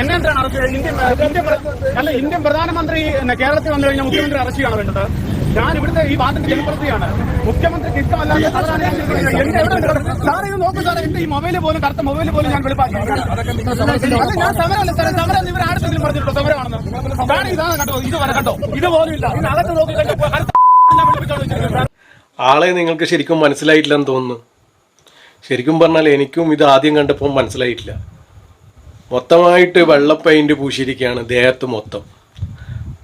എന്നെ എന്താണ് അറസ്റ്റ് അല്ല ഇന്ത്യൻ പ്രധാനമന്ത്രി കേരളത്തിൽ വന്നു കഴിഞ്ഞാൽ മുഖ്യമന്ത്രി അറസ്റ്റ് ചെയ്യണം വേണ്ടത്. ഞാൻ ഇവിടുത്തെ ഈ വാർഡിന്റെ ജനപ്രതിയാണ്. മുഖ്യമന്ത്രിക്ക് ഇഷ്ടമല്ലാത്ത? സാറേ നോക്കൂ സാറേ എന്റെ ഈ മൊബൈൽ പോലും കറുത്ത മൊബൈൽ പോലും ഞാൻ വെളിപ്പാക്കി. ഞാൻ സമരമല്ല സാറേ സമരം ഇവർ ആരെങ്കിലും പറഞ്ഞിട്ടുണ്ടോ? സമരമാണെന്ന്. സാറേ ഇതാണ് കേട്ടോ ഇത് വരെ കേട്ടോ ഇത് പോലും ഇല്ല അകത്ത് നോക്കി. ആളെ നിങ്ങൾക്ക് ശരിക്കും മനസ്സിലായിട്ടില്ലെന്ന് തോന്നുന്നു. ശരിക്കും പറഞ്ഞാൽ എനിക്കും ഇത് ആദ്യം കണ്ടപ്പോൾ മനസ്സിലായിട്ടില്ല. മൊത്തമായിട്ട് വെള്ള പെയിന്റ് പൂശിയിരിക്കുകയാണ് ദേഹത്ത് മൊത്തം.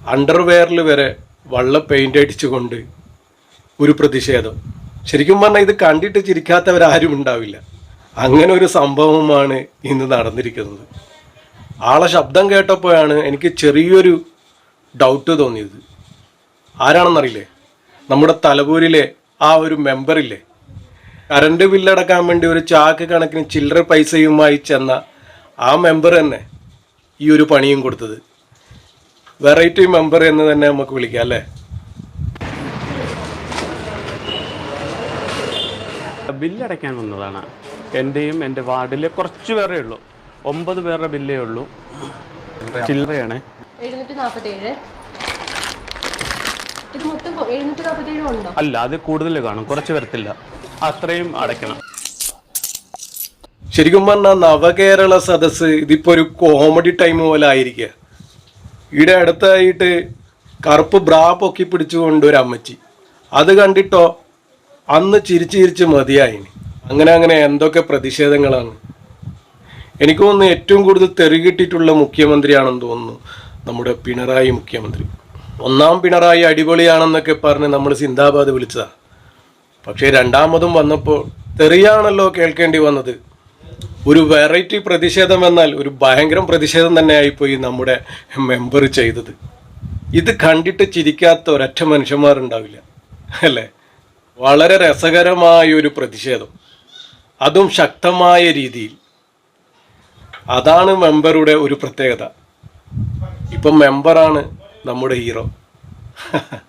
അണ്ടർവെയറിൽ വരെ വെള്ള പെയിന്റ് അടിച്ചുകൊണ്ട് ഒരു പ്രതിഷേധം. ശരിക്കും പറഞ്ഞാൽ ഇത് കണ്ടിട്ട് ചിരിക്കാത്തവരാരും ഉണ്ടാവില്ല. അങ്ങനെ ഒരു സംഭവമാണ് ഇന്ന് നടന്നിരിക്കുന്നത്. ആളെ ശബ്ദം കേട്ടപ്പോഴാണ് എനിക്ക് ചെറിയൊരു ഡൗട്ട് തോന്നിയത്. ആരാണെന്നറിയില്ലേ? നമ്മുടെ തലപൂരിലെ ആ ഒരു മെമ്പറില്ലേ കറണ്ട് ബില്ലടക്കാൻ വേണ്ടി ഒരു ചാക്ക് കണക്കിന് ചില്ലറ പൈസയുമായി ചെന്ന ആ മെമ്പർ തന്നെ ഈ ഒരു പണിയും കൊടുത്തത്. വെറൈറ്റി മെമ്പർ എന്ന് തന്നെ നമുക്ക് വിളിക്കാം അല്ലേ? ബില്ലടയ്ക്കാൻ വന്നതാണ്. എന്റെയും എന്റെ വാർഡിലെ കുറച്ച് പേരേ ഉള്ളൂ. ഒമ്പത് പേരുടെ ബില്ലേ ഉള്ളൂ. ചില്ലറയാണ്. എഴുന്നൂറ്റി നാൽപ്പത്തി ഇത് മൊത്തം എഴുന്നൂറ്റി ഉണ്ടോ? അല്ല അത് കൂടുതൽ കാണും. കുറച്ച് വരത്തില്ല. അത്രയും അടയ്ക്കണം. ശരിക്കും പറഞ്ഞാൽ നവകേരള സദസ്സ് ഇതിപ്പോ ഒരു കോമഡി ടൈം പോലെ ആയിരിക്കുക ഈടെ അടുത്തായിട്ട് കറുപ്പ് ബ്രാ പൊക്കി പിടിച്ചുകൊണ്ട് ഒരു അമ്മച്ചി. അത് കണ്ടിട്ടോ? അന്ന് ചിരിച്ചു ചിരിച്ച് മതിയായിന്. അങ്ങനെ അങ്ങനെ എന്തൊക്കെ പ്രതിഷേധങ്ങളാണ്. എനിക്ക് തോന്നുന്നു ഏറ്റവും കൂടുതൽ തെറികിട്ടിട്ടുള്ള മുഖ്യമന്ത്രിയാണെന്ന് തോന്നുന്നു നമ്മുടെ പിണറായി മുഖ്യമന്ത്രി. ഒന്നാം പിണറായി അടിപൊളിയാണെന്നൊക്കെ പറഞ്ഞ് നമ്മൾ സിന്ദാബാദ് വിളിച്ചതാണ് പക്ഷേ രണ്ടാമതും വന്നപ്പോൾ തെറിയാണല്ലോ കേൾക്കേണ്ടി വന്നത്. ഒരു വെറൈറ്റി പ്രതിഷേധം എന്നാൽ ഒരു ഭയങ്കരം പ്രതിഷേധം തന്നെ ആയിപ്പോയി നമ്മുടെ മെമ്പർ ചെയ്തത്. ഇത് കണ്ടിട്ട് ചിരിക്കാത്ത ഒരൊറ്റ മനുഷ്യന്മാരുണ്ടാവില്ല. അല്ലേ? വളരെ രസകരമായ ഒരു പ്രതിഷേധം. അതും ശക്തമായ രീതിയിൽ. അതാണ് മെമ്പറുടെ ഒരു പ്രത്യേകത. ഇപ്പം മെമ്പറാണ് നമ്മുടെ ഹീറോ